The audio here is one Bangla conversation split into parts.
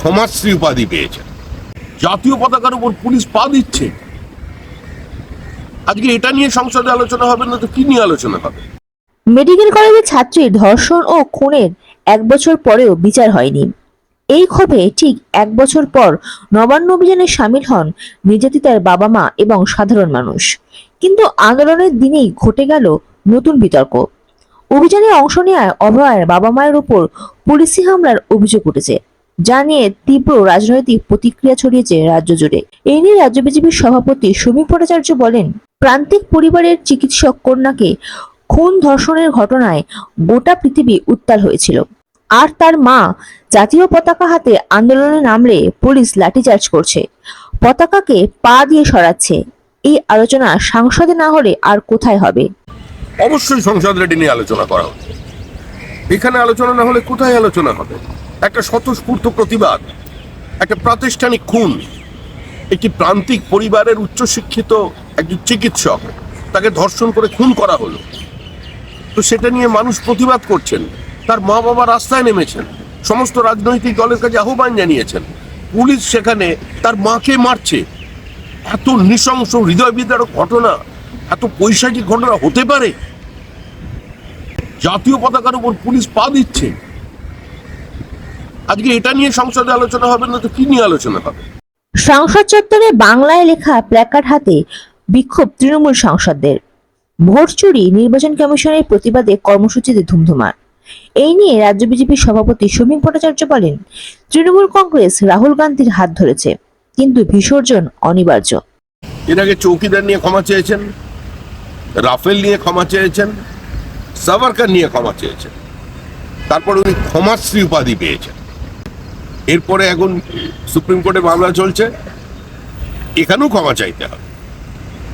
ক্ষমাশ্রী উপাধি পেয়েছেন। জাতীয় পতাকার উপর পুলিশ পা দিচ্ছে। আজকে এটা নিয়ে সংসদে আলোচনা হবে না তো কি নিয়ে আলোচনা হবে? মেডিকেল কলেজের ছাত্রীর ধর্ষণ ও খুনের এক বছর পরেও বিচার হয়নি। এই ক্ষোভে ঠিক এক বছর পর নবান্ন অভিযানে সামিল হন নির্যাতিতার বাবা মা এবং সাধারণ মানুষ। কিন্তু আন্দোলনের দিনেই ঘটে গেল নতুন বিতর্ক। অভিযানে অংশ নেওয়ায় অভয়ের বাবা মায়ের উপর পুলিশি হামলার অভিযোগ উঠেছে। যা নিয়ে তীব্র রাজনৈতিক প্রতিক্রিয়া ছড়িয়েছে রাজ্য জুড়ে। এই নিয়ে রাজ্য বিজেপির সভাপতি সমীপ ভট্টাচার্য বলেন, প্রান্তিক পরিবারের চিকিৎসক কন্যাকে খুন ধর্ষণের ঘটনায় গোটা পৃথিবী উত্তাল হয়েছিল। আর তার মা জাতীয় পতাকা হাতে আন্দোলনে নামলে পুলিশ লাঠিচার্জ করছে। পতাকাকে পা দিয়ে সরাচ্ছে। এই আলোচনা সাংসদে না হলে আর কোথায় হবে? অবশ্যই সংসদে এটি নিয়ে আলোচনা করা হচ্ছে। এখানে আলোচনা না হলে কোথায় আলোচনা হবে? একটা স্বতঃস্ফূর্ত প্রতিবাদ, একটা প্রাতিষ্ঠানিক খুন। একটি প্রান্তিক পরিবারের উচ্চশিক্ষিত একজন চিকিৎসক তাকে ধর্ষণ করে খুন করা হলো। তো সেটা নিয়ে মানুষ প্রতিবাদ করছেন। তার মা বাবা রাস্তায় নেমেছেন। সমস্ত রাজনৈতিক দলের কাছে আহ্বান জানিয়েছেন। পুলিশ সেখানে তার মাকে মারছে। এত নৃশংস হৃদয় বিদারক ঘটনা, এত পৈশাচিক ঘটনা হতে পারে? জাতীয় পতাকার উপর পুলিশ পা দিচ্ছে। আজকে এটা নিয়ে সংসদে আলোচনা হবে না তো কি নিয়ে আলোচনা হবে? সংসদ চত্বরে বাংলায় লেখা প্ল্যাকার্ড হাতে বিক্ষোভ তৃণমূল সাংসদদের। ভোট চুরি নির্বাচন কমিশনের প্রতিবাদে কর্মসূচিতে ধুমধুমার। এই নিয়ে রাজ্য বিজেপির সভাপতি সমীপ ভট্টাচার্য বলেন তৃণমূল কংগ্রেস রাহুল গান্ধীর হাত ধরেছে কিন্তু বিসর্জন অনিবার্য। এর আগে চৌকিদার নিয়ে ক্ষমা চেয়েছেন রাফেল নিয়ে ক্ষমা চেয়েছেন সাভারকার নিয়ে ক্ষমা চেয়েছেন। তারপর উনি ক্ষমাশ্রী উপাধি পেয়েছেন। এরপরে এখন সুপ্রিম কোর্টে মামলা চলছে। এখানেও ক্ষমা চাইতে হবে।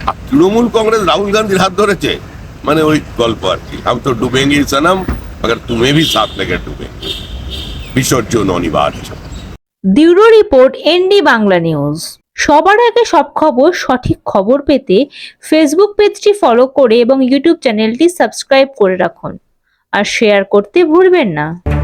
আর তৃণমূল কংগ্রেস রাহুল গান্ধীর হাত ধরেছে। মানে ওই গল্প আর কি। আমি তো ডুবেঙ্গি সানাম মগর তুমি ভি সাথ লেগে ডুবে। বিসর্জন অনিবার্য। দিউরো রিপোর্ট, এনডি বাংলা নিউজ। সবার আগে সব খবর, সঠিক খবর পেতে ফেসবুক পেজটি ফলো করে এবং ইউটিউব চ্যানেলটি সাবস্ক্রাইব করে রাখুন। আর শেয়ার করতে ভুলবেন না।